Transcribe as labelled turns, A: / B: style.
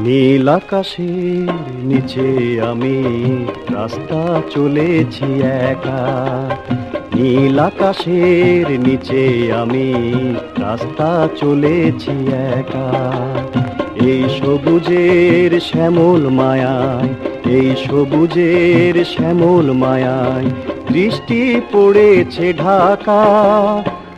A: নীল আকাশের নিচে আমি রাস্তা চলেছি একা। নীল আকাশের নিচে আমি রাস্তা চলেছি একা। এই সবুজের শ্যামল মায়ায়, এই সবুজের শ্যামল মায়ায়, দৃষ্টি পড়েছে ঢাকা।